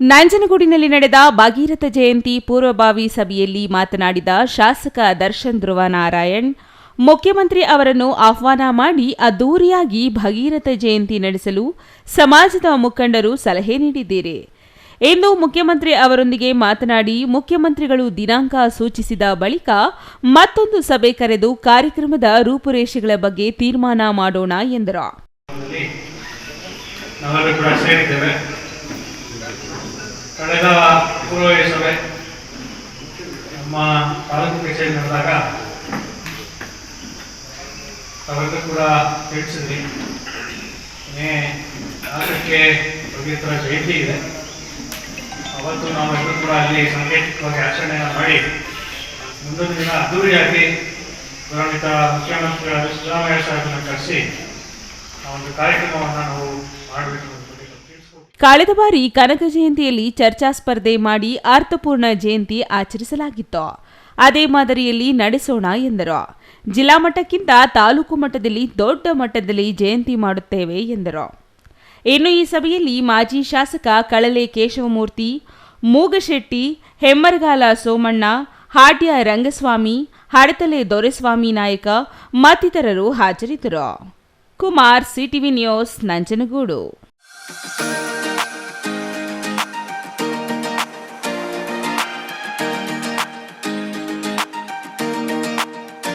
ನಂಜನಗೂಡಿನಲ್ಲಿ ನಡೆದ ಭಾಗೀರಥ ಜಯಂತಿ ಪೂರ್ವಭಾವಿ ಸಭೆಯಲ್ಲಿ ಮಾತನಾಡಿದ ಶಾಸಕ ದರ್ಶನ್ ಧ್ರುವ ನಾರಾಯಣ್ ಮುಖ್ಯಮಂತ್ರಿ ಅವರನ್ನು ಆಹ್ವಾನ ಮಾಡಿ ಅದ್ದೂರಿಯಾಗಿ ಭಗೀರಥ ಜಯಂತಿ ನಡೆಸಲು ಸಮಾಜದ ಮುಖಂಡರು ಸಲಹೆ ನೀಡಿದ್ದೀರಿ. ಇಂದು ಮುಖ್ಯಮಂತ್ರಿ ಅವರೊಂದಿಗೆ ಮಾತನಾಡಿ ಮುಖ್ಯಮಂತ್ರಿಗಳು ದಿನಾಂಕ ಸೂಚಿಸಿದ ಬಳಿಕ ಮತ್ತೊಂದು ಸಭೆ ಕರೆದು ಕಾರ್ಯಕ್ರಮದ ರೂಪುರೇಷೆಗಳ ಬಗ್ಗೆ ತೀರ್ಮಾನ ಮಾಡೋಣ ಎಂದರು. ಜಯಂತಿ ಇದೆ. ಅವತ್ತು ನಾವೆಲ್ಲರೂ ಕೂಡ ಅಲ್ಲಿ ಸಾಂಕೇತಿಕವಾಗಿ ಆಚರಣೆಯನ್ನು ಮಾಡಿ ಮುಂದೊಂದು ದಿನ ಅದ್ದೂರಿಯಾಗಿ ಗೌರವಿತ ಮುಖ್ಯಮಂತ್ರಿಗಳಾದ ಸಿದ್ದರಾಮಯ್ಯ ಸಾಹೇಬನ್ನು ಕರೆಸಿ ಆ ಒಂದು ಕಾರ್ಯಕ್ರಮವನ್ನು ನಾವು ಮಾಡಬೇಕು ಕಳೆದ ಬಾರಿ ಕನಕ ಜಯಂತಿಯಲ್ಲಿ ಚರ್ಚಾ ಸ್ಪರ್ಧೆ ಮಾಡಿ ಅರ್ಥಪೂರ್ಣ ಜಯಂತಿ ಆಚರಿಸಲಾಗಿತ್ತು. ಅದೇ ಮಾದರಿಯಲ್ಲಿ ನಡೆಸೋಣ ಎಂದರು. ಜಿಲ್ಲಾ ಮಟ್ಟಕ್ಕಿಂತ ತಾಲೂಕು ಮಟ್ಟದಲ್ಲಿ ದೊಡ್ಡ ಮಟ್ಟದಲ್ಲಿ ಜಯಂತಿ ಮಾಡುತ್ತೇವೆ ಎಂದರು. ಇನ್ನು ಈ ಸಭೆಯಲ್ಲಿ ಮಾಜಿ ಶಾಸಕ ಕಳಲೆ ಕೇಶವಮೂರ್ತಿ ಮೂಗಶೆಟ್ಟಿ ಹೆಮ್ಮರಗಾಲ ಸೋಮಣ್ಣ ಹಾಟ್ಯ ರಂಗಸ್ವಾಮಿ ಹಡತಲೆ ದೊರೆಸ್ವಾಮಿ ನಾಯಕ ಮತ್ತಿತರರು ಹಾಜರಿದ್ದರು. Kumar CTV news Nanjangud.